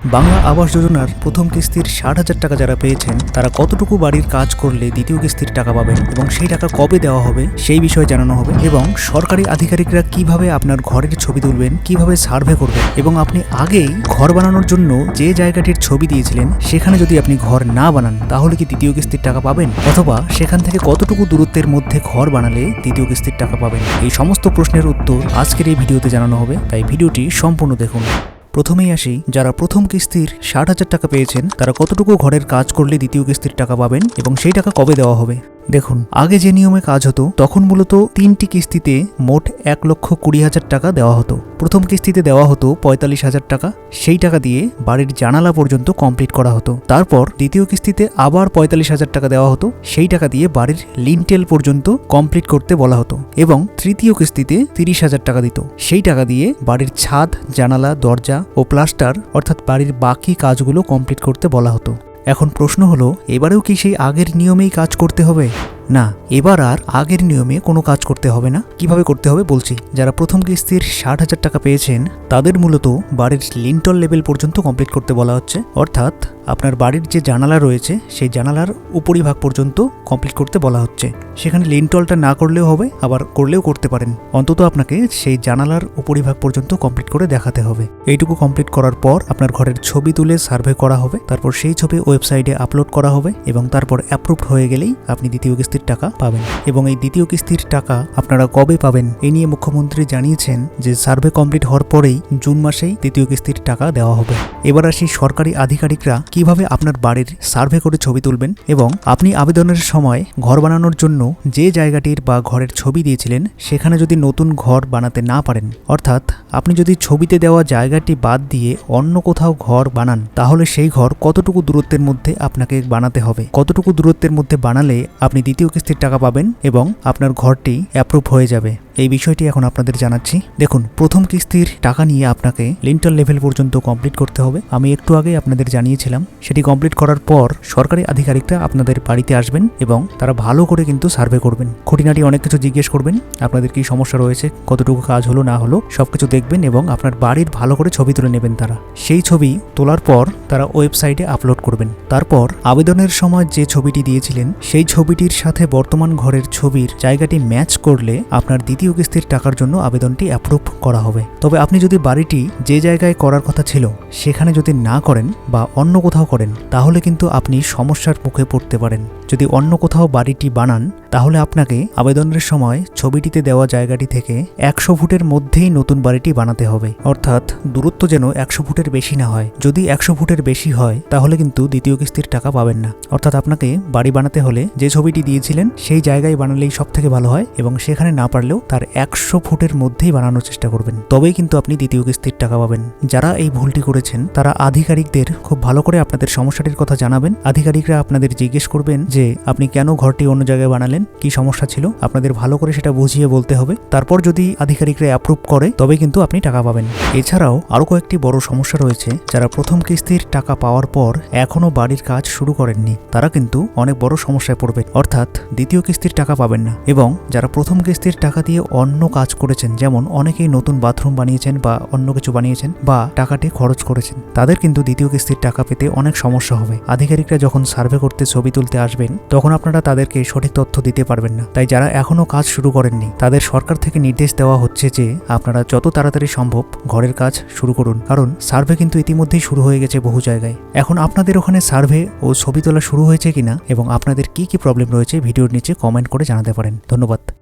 বাংলা আবাস যোজনার প্রথম কিস্তির ষাট হাজার টাকা যারা পেয়েছেন, তারা কতটুকু বাড়ির কাজ করলে দ্বিতীয় কিস্তির টাকা পাবেন এবং সেই টাকা কবে দেওয়া হবে, সেই বিষয়ে জানানো হবে এবং সরকারি আধিকারিকরা কীভাবে আপনার ঘরের ছবি তুলবেন, কীভাবে সার্ভে করবেন এবং আপনি আগেই ঘর বানানোর জন্য যে জায়গাটির ছবি দিয়েছিলেন, সেখানে যদি আপনি ঘর না বানান, তাহলে কি দ্বিতীয় কিস্তির টাকা পাবেন? অথবা সেখান থেকে কতটুকু দূরত্বের মধ্যে ঘর বানালে দ্বিতীয় কিস্তির টাকা পাবেন? এই সমস্ত প্রশ্নের উত্তর আজকের এই ভিডিওতে জানানো হবে, তাই ভিডিওটি সম্পূর্ণ দেখুন। প্রথমেই আসি, যারা প্রথম কিস্তির ষাট হাজার টাকা পেয়েছেন, তারা কতটুকু ঘরের কাজ করলে দ্বিতীয় কিস্তির টাকা পাবেন এবং সেই টাকা কবে দেওয়া হবে? দেখুন, আগে যে নিয়মে কাজ হতো, তখন মূলত তিনটি কিস্তিতে মোট এক লক্ষ কুড়ি হাজার টাকা দেওয়া হতো। প্রথম কিস্তিতে দেওয়া হতো পঁয়তাল্লিশ হাজার টাকা, সেই টাকা দিয়ে বাড়ির জানালা পর্যন্ত কমপ্লিট করা হতো। তারপর দ্বিতীয় কিস্তিতে আবার পঁয়তাল্লিশ হাজার টাকা দেওয়া হতো, সেই টাকা দিয়ে বাড়ির লিনটেল পর্যন্ত কমপ্লিট করতে বলা হতো এবং তৃতীয় কিস্তিতে তিরিশ হাজার টাকা দিত। সেই টাকা দিয়ে বাড়ির ছাদ, জানালা, দরজা ও প্লাস্টার, অর্থাৎ বাড়ির বাকি কাজগুলো কমপ্লিট করতে বলা হতো। এখন প্রশ্ন হলো এবারেও কি সেই আগের নিয়মেই কাজ করতে হবে? না, এবার আর আগের নিয়মে কোনো কাজ করতে হবে না। কীভাবে করতে হবে বলছি, যারা প্রথম কিস্তির ষাট হাজার টাকা পেয়েছেন, তাদের মূলত বাড়ির লিন্টল লেভেল পর্যন্ত কমপ্লিট করতে বলা হচ্ছে। অর্থাৎ আপনার বাড়ির যে জানালা রয়েছে, সেই জানালার উপরিভাগ পর্যন্ত কমপ্লিট করতে বলা হচ্ছে। সেখানে লিন্টলটা না করলেও হবে, আবার করলেও করতে পারেন। অন্তত আপনাকে সেই জানালার উপরিভাগ পর্যন্ত কমপ্লিট করে দেখাতে হবে। এইটুকু কমপ্লিট করার পর আপনার ঘরের ছবি তুলে সার্ভে করা হবে। তারপর সেই ছবি ওয়েবসাইটে আপলোড করা হবে এবং তারপর অ্যাপ্রুভড হয়ে গেলেই আপনি দ্বিতীয় কিস্তির টাকা পাবেন এবং এই দ্বিতীয় কিস্তির টাকা আপনারা কবে পাবেন এ নিয়ে মুখ্যমন্ত্রী জানিয়েছেন যে সার্ভে কমপ্লিট হওয়ার পরেই জুন মাসেই দ্বিতীয় কিস্তির টাকা দেওয়া হবে। এবার আসি সরকারি আধিকারিকরা কীভাবে আপনার বাড়ির সার্ভে করে ছবি তুলবেন এবং আপনি আবেদনের সময় ঘর বানানোর জন্য যে জায়গাটির বা ঘরের ছবি দিয়েছিলেন সেখানে যদি নতুন ঘর বানাতে না পারেন, অর্থাৎ আপনি যদি ছবিতে দেওয়া জায়গাটি বাদ দিয়ে অন্য কোথাও ঘর বানান, তাহলে সেই ঘর কতটুকু দূরত্বের মধ্যে আপনাকে বানাতে হবে? কতটুকু দূরত্বের মধ্যে বানালে আপনি দ্বিতীয় কিস্তির টাকা পাবেন এবং আপনার ঘরটি অ্যাপ্রুভ হয়ে যাবে। এই বিষয়টি এখন আপনাদের জানাচ্ছি। দেখুন, প্রথম কিস্তির টাকা নিয়ে আপনাকে লিন্টাল লেভেল পর্যন্ত কমপ্লিট করতে হবে। আমি একটু আগে আপনাদের জানিয়েছিলাম, সেটি কমপ্লিট করার পর সরকারি আধিকারিকরা আপনাদের বাড়িতে আসবেন এবং তারা ভালো করে কিন্তু সার্ভে করবেন। খুঁটিনাটি অনেক কিছু জিজ্ঞেস করবেন, আপনাদের কি সমস্যা রয়েছে, কতটুকু কাজ হলো, না হলো, সবকিছু দেখবেন এবং আপনার বাড়ির ভালো করে ছবি তুলে নেবেন তারা। সেই ছবি তোলার পর তারা ওয়েবসাইটে আপলোড করবেন। তারপর আবেদনের সময় যে ছবিটি দিয়েছিলেন, সেই ছবিটির সাথে বর্তমান ঘরের ছবির জায়গাটি ম্যাচ করলে আপনার দ্বিতীয় কিস্তির টাকার জন্য আবেদনটি অ্যাপ্রুভ করা হবে। তবে আপনি যদি বাড়িটি যে জায়গায় করার কথা ছিল, সেখানে যদি না করেন বা অন্য কোথাও করেন, তাহলে কিন্তু আপনি সমস্যার মুখে পড়তে পারেন। যদি অন্য কোথাও বাড়িটি বানান, তাহলে আপনাকে আবেদনের সময় ছবিটিতে দেওয়া জায়গাটি থেকে একশো ফুটের মধ্যেই নতুন বাড়িটি বানাতে হবে। অর্থাৎ দূরত্ব যেন একশো ফুটের বেশি না হয়। যদি একশো ফুটের বেশি হয়, তাহলে কিন্তু দ্বিতীয় কিস্তির টাকা পাবেন না। অর্থাৎ আপনাকে বাড়ি বানাতে হলে যে ছবিটি দিয়েছিলেন, সেই জায়গায় বানালেই সব থেকে ভালো হয় এবং সেখানে না পারলেও তার একশো ফুটের মধ্যেই বানানোর চেষ্টা করবেন। তবেই কিন্তু আপনি দ্বিতীয় কিস্তির টাকা পাবেন। যারা এই ভুলটি করেছেন, তারা আধিকারিকদের খুব ভালো করে আপনাদের সমস্যাটির কথা জানাবেন। আধিকারিকরা আপনাদের জিজ্ঞেস করবেন যে আপনি কেন ঘরটি অন্য জায়গায় বানালেন, কি সমস্যা ছিল, আপনাদের ভালো করে সেটা বুঝিয়ে বলতে হবে। তারপর যদি আধিকারিকরা অ্যাপ্রুভ করে তবে কিন্তু আপনি টাকা পাবেন। এছাড়াও আরও কয়েকটি বড় সমস্যা রয়েছে, যারা প্রথম কিস্তির টাকা পাওয়ার পর এখনও বাড়ির কাজ শুরু করেননি, তারা কিন্তু অনেক বড় সমস্যায় পড়বে অর্থাৎ দ্বিতীয় কিস্তির টাকা পাবেন না এবং যারা প্রথম কিস্তির টাকা দিয়ে অন্য কাজ করেছেন, যেমন অনেকেই নতুন বাথরুম বানিয়েছেন বা অন্য কিছু বানিয়েছেন বা টাকাটি খরচ করেছেন, তাদের কিন্তু দ্বিতীয় কিস্তির টাকা পেতে অনেক সমস্যা হবে। আধিকারিকরা যখন সার্ভে করতে ছবি তুলতে আসবেন তখন আপনারা তাদেরকে সঠিক তথ্য দিতে পারবেন না। তাই যারা এখনও কাজ শুরু করেননি, তাদের সরকার থেকে নির্দেশ দেওয়া হচ্ছে যে, আপনারা যত তাড়াতাড়ি সম্ভব ঘরের কাজ শুরু করুন। কারণ সার্ভে কিন্তু ইতিমধ্যেই শুরু হয়ে গেছে বহু জায়গায়। এখন আপনাদের ওখানে সার্ভে ও ছবি তোলা শুরু হয়েছে কিনা এবং আপনাদের কি কি প্রবলেম রয়েছে, ভিডিওর নিচে কমেন্ট করে জানাতে পারেন। ধন্যবাদ।